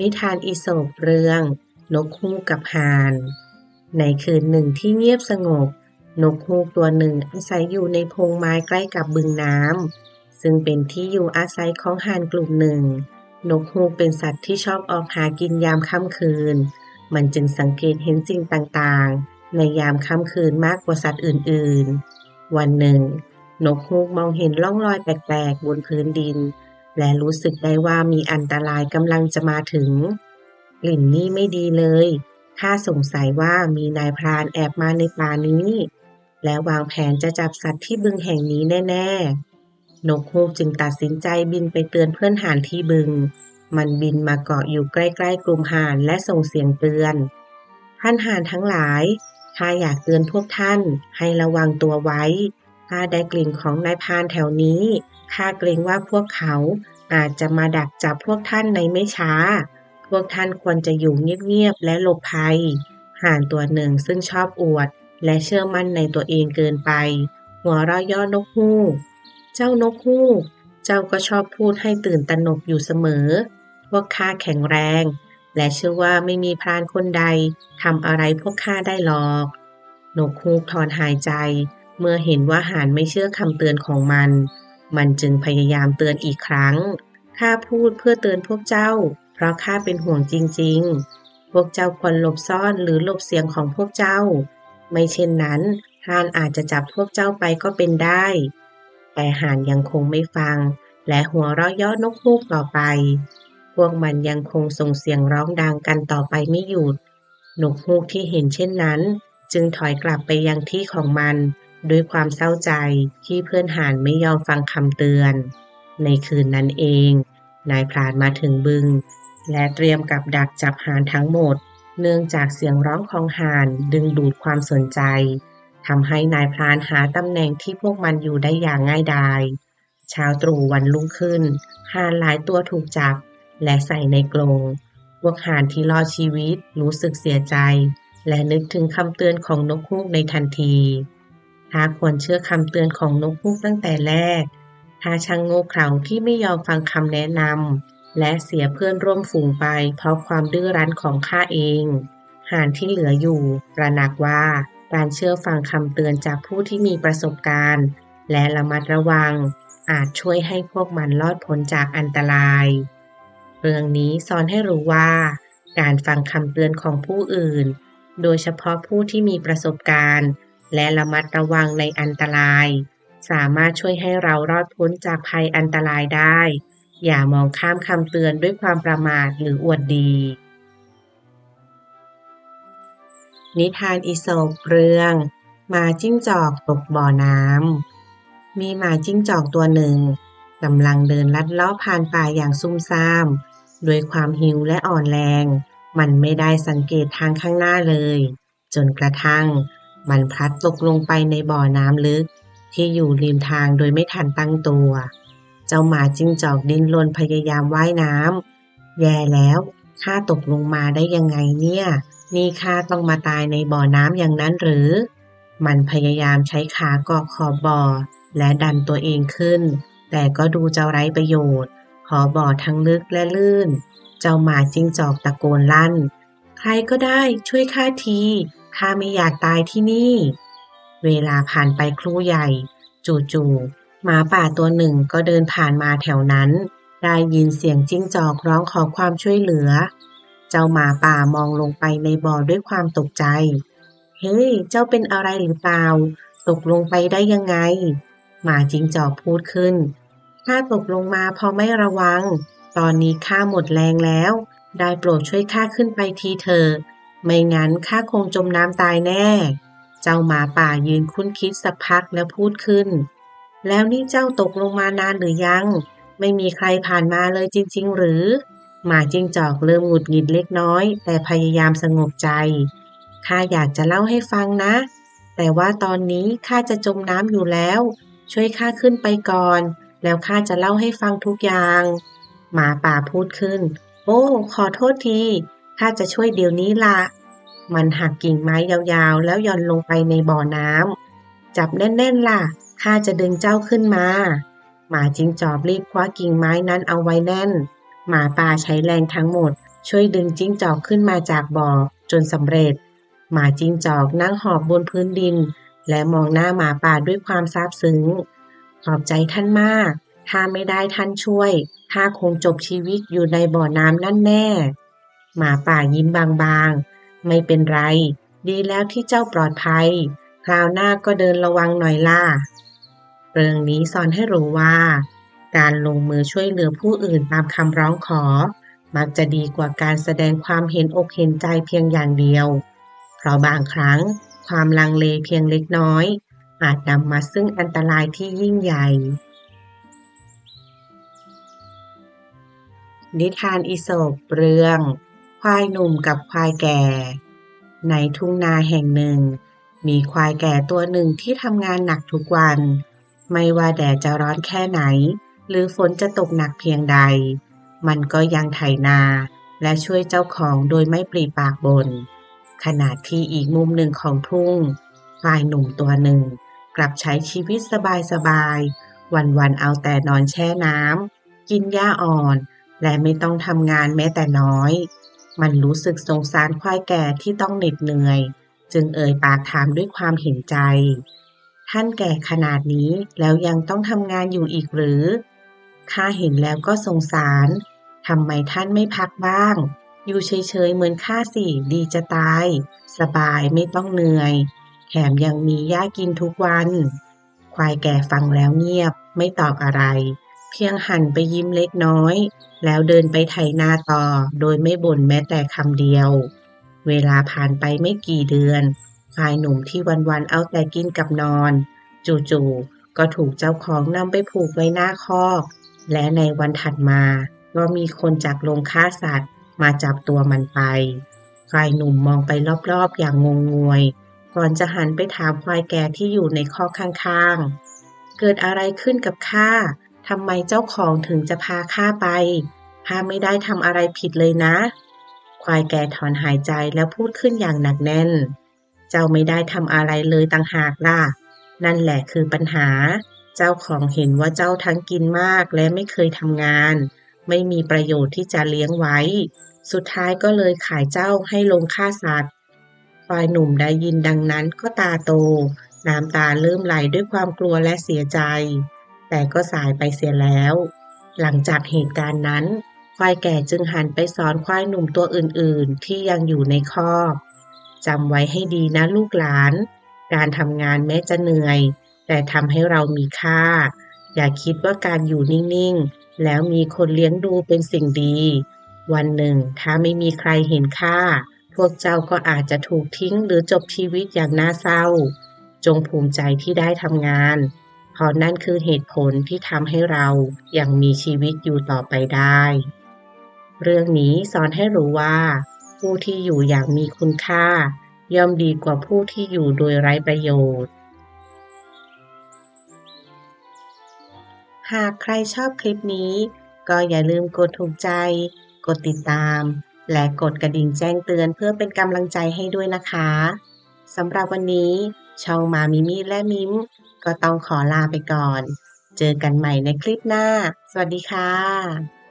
นิทานอีสปเรื่อง นกฮูกกับห่าน ในคืนหนึ่งที่เงียบสงบ นกฮูกตัวหนึ่งอาศัยอยู่ในพงไม้ใกล้กับบึงน้ำซึ่งเป็นที่อยู่อาศัยของห่านกลุ่มหนึ่ง นกฮูกเป็นสัตว์ที่ชอบออกหากินยามค่ำคืน มันจึงสังเกตเห็นสิ่งต่างๆ ในยามค่ำคืนมากกว่าสัตว์อื่นๆ วันหนึ่ง นกฮูกมองเห็นร่องรอยแปลกๆ บนพื้นดิน และรู้สึกได้ว่ามีอันตรายกำลังจะมาถึง กลิ่นนี่ไม่ดีเลยข้าสงสัยว่ามีนายพรานแอบมาในป่านี้ และวางแผนจะจับสัตว์ที่บึงแห่งนี้แน่ ๆ นกฮูกจึงตัดสินใจบินไปเตือนเพื่อนห่านที่บึง มันบินมาเกาะอยู่ใกล้ๆกลุ่มห่านและส่งเสียงเตือน ท่านห่านทั้งหลายข้าอยากเตือนพวกท่านให้ระวังตัวไว้ข้าได้กลิ่นของนายพรานแถวนี้ ข้าเกรงว่าพวกเขาอาจจะมาดักจับพวกท่านในไม่ช้า พวกท่านควรจะอยู่เงียบๆและหลบภัย ห่านตัวหนึ่งซึ่งชอบอวด และเชื่อมั่นในตัวเองเกินไป หัวเราะย่อนกฮูก เจ้านกฮูก เจ้าก็ชอบพูดให้ตื่นตระหนกอยู่เสมอ พวกข้าแข็งแรง และเชื่อว่าไม่มีพรานคนใดทำอะไรพวกข้าได้หรอก นกฮูกถอนหายใจ เมื่อเห็นว่าห่านไม่เชื่อคำเตือนของมัน มันจึงพยายามเตือนอีกครั้ง ข้าพูดเพื่อเตือนพวกเจ้า เพราะข้าเป็นห่วงจริง ๆ พวกเจ้าควรหลบซ่อนหรือหลบเสียงของพวกเจ้า ไม่เช่นนั้นห่านอาจจะจับพวกเจ้าไปก็เป็นได้ แต่ห่านยังคงไม่ฟัง และหัวเราะเย่อนกฮูกต่อไป พวกมันยังคงส่งเสียงร้องดังกันต่อไปไม่หยุดนกฮูกที่เห็นเช่นนั้น จึงถอยกลับไปยังที่ของมัน ด้วยความเศร้าใจที่เพื่อนหานไม่ยอมฟังคำเตือน ในคืนนั้นเอง นายพรานมาถึงบึง และเตรียมกับดักจับหานทั้งหมด เนื่องจากเสียงร้องของหานดึงดูดความสนใจทำให้นายพรานหาตำแหน่งที่พวกมันอยู่ได้อย่างง่ายดายเช้าตรู่วันรุ่งขึ้นห่านหลายตัวถูกจับ และใส่ในกรงพวกห่านที่รอดชีวิตรู้สึกเสียใจ และนึกถึงคำเตือนของนกฮูกในทันที ถ้าควรเชื่อคำเตือนของนกฮูกตั้งแต่แรก ถ้าช่างโง่เขลาที่ไม่ยอมฟังคำแนะนำและเสียเพื่อนร่วมฝูงไป เพราะความดื้อรั้นของข้าเอง ห่านที่เหลืออยู่ระหนักว่าการเชื่อฟังคำเตือนจากผู้ที่มีประสบการณ์ และระมัดระวัง อาจช่วยให้พวกมันรอดพ้นจากอันตราย เรื่องนี้สอนให้รู้ว่า การฟังคำเตือนของผู้อื่น โดยเฉพาะผู้ที่มีประสบการณ์ และระมัดระวังในอันตราย สามารถช่วยให้เรารอดพ้นจากภัยอันตรายได้ อย่ามองข้ามคำเตือนด้วยความประมาทหรืออวดดี นิทานอีสปเรื่องมาจิ้งจอกตกบ่อน้ำ มีหมาจิ้งจอกตัวหนึ่งกำลังเดินลัดเลาะผ่านป่าอย่างซุ่มซ่ามด้วยความหิวและอ่อนแรง มันไม่ได้สังเกตทางข้างหน้าเลย จนกระทั่ง มันพลัดตกลงไปในบ่อน้ำลึก ที่อยู่ริมทางโดยไม่ทันตั้งตัว เจ้าหมาจิ้งจอกดิ้นรนพยายามว่ายน้ำแย่แล้วข้าตกลงมาได้ยังไงเนี่ย นี่ข้าต้องมาตายในบ่อน้ำอย่างนั้นหรือ มันพยายามใช้ขาเกาะขอบบ่อ และดันตัวเองขึ้น แต่ก็ดูจะไร้ประโยชน์ ขอบ่อทั้งลึกและลื่น เจ้าหมาจิ้งจอกตะโกนลั่น ใครก็ได้ช่วยข้าที ข้าไม่อยากตายที่นี่ เวลาผ่านไปครู่ใหญ่ จู่ๆหมาป่าตัวหนึ่งก็เดินผ่านมาแถวนั้น ได้ยินเสียงจิ้งจอกร้องขอความช่วยเหลือ เจ้าหมาป่ามองลงไปในบ่อด้วยความตกใจ เฮ้ย เจ้าเป็นอะไรหรือเปล่า ตกลงไปได้ยังไง หมาจิ้งจอกพูดขึ้นข้าตกลงมาพราะไม่ระวัง ตอนนี้ข้าหมดแรงแล้ว ได้โปรดช่วยข้าขึ้นไปทีเถอะ ไม่งั้นข้าคงจมน้ำตายแน่ เจ้าหมาป่ายืนคุ้นคิดสักพักแล้วพูดขึ้น แล้วนี่เจ้าตกลงมานานหรือยัง ไม่มีใครผ่านมาเลยจริง ๆ หรือ หมาจิงจอกเริ่มหงุดหงิดเล็กน้อย แต่พยายามสงบใจ ข้าอยากจะเล่าให้ฟังนะ แต่ว่าตอนนี้ข้าจะจมน้ำอยู่แล้ว ช่วยข้าขึ้นไปก่อน แล้วข้าจะเล่าให้ฟังทุกอย่าง หมาป่าพูดขึ้น โอ้ ขอโทษที ข้าจะช่วยเดี๋ยวนี้ละมันหักกิ่งไม้ยาวๆ แล้วย่อนลงไปในบ่อน้ำจับแน่นๆล่ะข้าจะดึงเจ้าขึ้นมา หมาจิ้งจอกรีบคว้ากิ่งไม้นั้นเอาไว้แน่น หมาป่าใช้แรงทั้งหมด ช่วยดึงจิ้งจอกขึ้นมาจากบ่อจนสำเร็จ หมาจิ้งจอกนั่งหอบบนพื้นดิน และมองหน้าหมาป่าด้วยความซาบซึ้ง ขอบใจท่านมาก ถ้าไม่ได้ท่านช่วยข้าคงจบชีวิตอยู่ในบ่อน้ำนั่นแน่ หมาป่ายิ้มบางๆ ไม่เป็นไร ดีแล้วที่เจ้าปลอดภัย คราวหน้าก็เดินระวังหน่อยล่ะเรื่องนี้สอนให้รู้ว่า การลงมือช่วยเหลือผู้อื่นตามคำร้องขอ มักจะดีกว่าการแสดงความเห็นอกเห็นใจเพียงอย่างเดียว เพราะบางครั้งความลังเลเพียงเล็กน้อย อาจนำมาซึ่งอันตรายที่ยิ่งใหญ่ นิทานอีสปเรื่อง ควายหนุ่มกับควายแก่ ในทุ่งนาแห่งหนึ่ง มีควายแก่ตัวหนึ่งที่ทำงานหนักทุกวัน ไม่ว่าแดดจะร้อนแค่ไหน หรือฝนจะตกหนักเพียงใด มันก็ยังไถนาและช่วยเจ้าของโดยไม่ปรีปากบน ขณะที่อีกมุมหนึ่งของทุ่งควายหนุ่มตัวหนึ่ง กลับใช้ชีวิตสบายๆ วันๆ เอาแต่นอนแช่น้ำกินหญ้าอ่อน และไม่ต้องทำงานแม้แต่น้อย มันรู้สึกสงสารควายแก่ที่ต้องเหน็ดเหนื่อย จึงเอ่ยปากถามด้วยความเห็นใจ ท่านแก่ขนาดนี้แล้วยังต้องทำงานอยู่อีกหรือข้าเห็นแล้วก็สงสารทำไมท่านไม่พักบ้าง อยู่เฉยๆเหมือนข้าสิดีจะตาย สบายไม่ต้องเหนื่อย แถมยังมีหญ้ากินทุกวัน ควายแก่ฟังแล้วเงียบไม่ตอบอะไร เพียงหันไปยิ้มเล็กน้อย แล้วเดินไปไถนาต่อ โดยไม่บ่นแม้แต่คำเดียว เวลาผ่านไปไม่กี่เดือนควายหนุ่มที่วันๆเอาแต่กินกับนอน จู่ๆก็ถูกเจ้าของนำไปผูกไว้หน้าคอกและในวันถัดมาก็มีคนจากโรงฆ่าสัตว์มาจับตัวมันไปควายหนุ่มมองไปรอบๆอย่างงงงวยก่อนจะหันไปถามควายแก่ที่อยู่ในคอกข้างๆ เกิดอะไรขึ้นกับข้า ทำไมเจ้าของถึงจะพาข้าไป ข้าไม่ได้ทำอะไรผิดเลยนะ ควายแก่ถอนหายใจแล้วพูดขึ้นอย่างหนักแน่น เจ้าไม่ได้ทำอะไรเลยต่างหากล่ะ นั่นแหละคือปัญหา เจ้าของเห็นว่าเจ้าทั้งกินมากและไม่เคยทำงาน ไม่มีประโยชน์ที่จะเลี้ยงไว้ สุดท้ายก็เลยขายเจ้าให้ลงฆ่าสัตว์ ควายหนุ่มได้ยินดังนั้นก็ตาโต น้ำตาเริ่มไหลด้วยความกลัวและเสียใจ แต่ก็สายไปเสียแล้ว หลังจากเหตุการณ์นั้น ควายแก่จึงหันไปสอนควายหนุ่มตัวอื่นๆ ที่ยังอยู่ในคอกจำไว้ให้ดีนะลูกหลาน การทำงานแม้จะเหนื่อย แต่ทำให้เรามีค่า อย่าคิดว่าการอยู่นิ่งๆ แล้วมีคนเลี้ยงดูเป็นสิ่งดี วันหนึ่งถ้าไม่มีใครเห็นค่า พวกเจ้าก็อาจจะถูกทิ้งหรือจบชีวิตอย่างน่าเศร้า จงภูมิใจที่ได้ทำงาน เพราะนั่นคือเหตุผลที่ทำให้เรายังมีชีวิตอยู่ต่อไปได้ เรื่องนี้สอนให้รู้ว่า ผู้ที่อยู่อย่างมีคุณค่า ย่อมดีกว่าผู้ที่อยู่โดยไร้ประโยชน์ หากใครชอบคลิปนี้ ก็อย่าลืมกดถูกใจ กดติดตาม และกดกระดิ่งแจ้งเตือนเพื่อเป็นกำลังใจให้ด้วยนะคะสำหรับวันนี้ช่องมามิมิและมิม ก็ต้องขอลาไปก่อน เจอกันใหม่ในคลิปหน้า สวัสดีค่ะ